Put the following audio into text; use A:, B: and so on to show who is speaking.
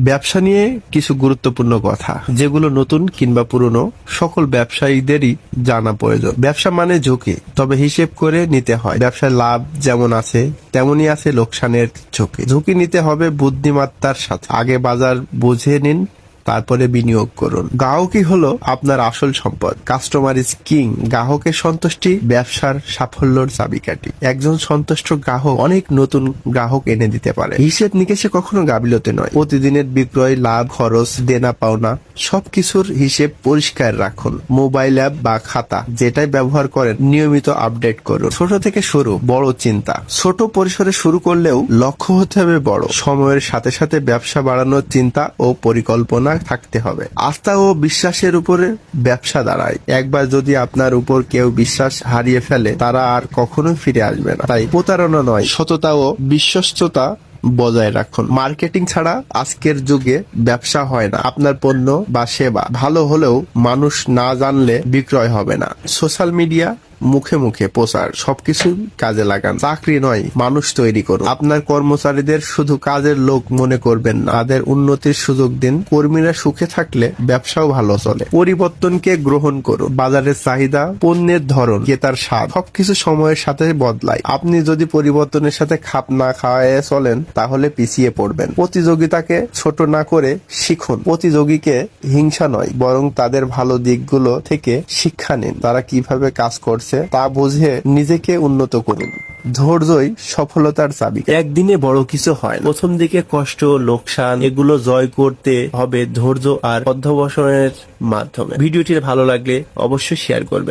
A: ব্যবসা নিয়ে কিছু গুরুত্বপূর্ণ কথা, যেগুলো নতুন কিংবা পুরনো, সকল ব্যবসায়ীদেরই জানা প্রয়োজন। ব্যবসা মানে ঝুঁকি, তবে হিসেব করে নিতে হয়। ব্যবসায় লাভ যেমন আছে, তেমনই আছে লোকসানের ঝুঁকি। ঝুঁকি নিতে হবে বুদ্ধিমত্তার সাথে। আগে বাজার বুঝে নিন তারপরে বিনিয়োগ করুন। গ্রাহকই হলো আপনার আসল সম্পদ। কাস্টমার ইজ কিং গ্রাহকের সন্তুষ্টি ব্যবসার সাফল্যর চাবিকাঠি। একজন সন্তুষ্ট গ্রাহক অনেক নতুন গ্রাহক এনে দিতে পারে। হিসেব নিকেশে কখনো গাবিলতে নয়। প্রতিদিনের বিক্রয়, লাভ, খরচ, দেনা পাওনা সবকিছুর হিসেব পরিষ্কার রাখুন। মোবাইল অ্যাপ বা খাতা যেটাই ব্যবহার করেন নিয়মিত আপডেট করুন। ছোট থেকে শুরু, বড় চিন্তা। ছোট পরিসরে শুরু করলেও লক্ষ্য হতে হবে বড়। সময়ের সাথে সাথে ব্যবসা বাড়ানোর চিন্তা ও পরিকল্পনা থাকতে হবে। আস্থা ও বিশ্বাসের উপরে ব্যবসা দাঁড়ায়। একবার যদি আপনার উপর কেউ বিশ্বাস হারিয়ে ফেলে, তারা আর কখনোই ফিরে আসবে না। তাই প্রতারণা নয়, সততা ও বিশ্বস্ততা বজায় রাখুন। মার্কেটিং ছাড়া আজকের যুগে ব্যবসা হয় না। আপনার পণ্য বা সেবা ভালো হলেও মানুষ না জানলে বিক্রয় হবে না। সোশ্যাল মিডিয়া মুখে মুখে প্রচার, সবকিছু কাজে লাগান। চাকরি নয়, মানুষ তৈরি করুন। আপনার কর্মচারীদের শুধু কাজের লোক মনে করবেন না। তাদের উন্নতির সুযোগ দিন। কর্মীরা সুখে থাকলে ব্যবসাও ভালো চলে। পরিবর্তনকে গ্রহণ করুন। বাজারের চাহিদা, পণ্যের ধরন, ক্রেতার স্বাদ, সবকিছু সময়ের সাথে বদলায়। আপনি যদি পরিবর্তনের সাথে খাপ না খাওয়ায় চলেন, তাহলে পিছিয়ে পড়বেন। প্রতিযোগিতাকে ছোট না করে শিখুন। প্রতিযোগীকে হিংসা নয়, বরং তাদের ভালো দিকগুলো থেকে শিক্ষা নিন। তারা কীভাবে কাজ করছে তা বুঝে নিজেকে উন্নত করুন। ধৈর্যই সফলতার চাবি। একদিনে বড় কিছু হয় প্রথম দিকে কষ্ট, লোকসান, এগুলো জয় করতে হবে ধৈর্য আর অধ্যবসনের মাধ্যমে। ভিডিওটি ভালো লাগলে অবশ্যই শেয়ার করবেন।